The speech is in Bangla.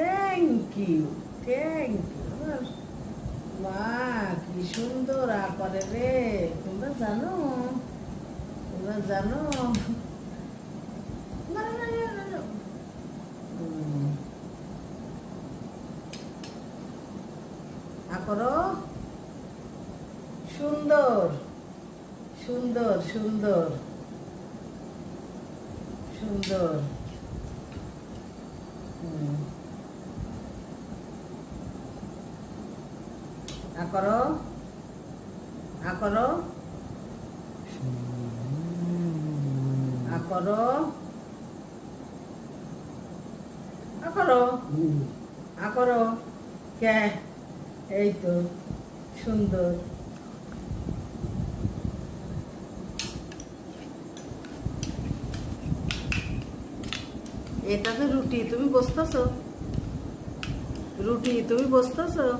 থ্যাংক ইউ থ্যাংক ইউ মা কি সুন্দর আ রে। তোমরা জানো? তোমরা জানো? না, সুন্দর সুন্দর সুন্দর। সুন্দর। আ করো আ করো আ কে? এই তো, সুন্দর। এটা তো রুটি, তুমি বসতেছো? রুটি, তুমি বসতেছো?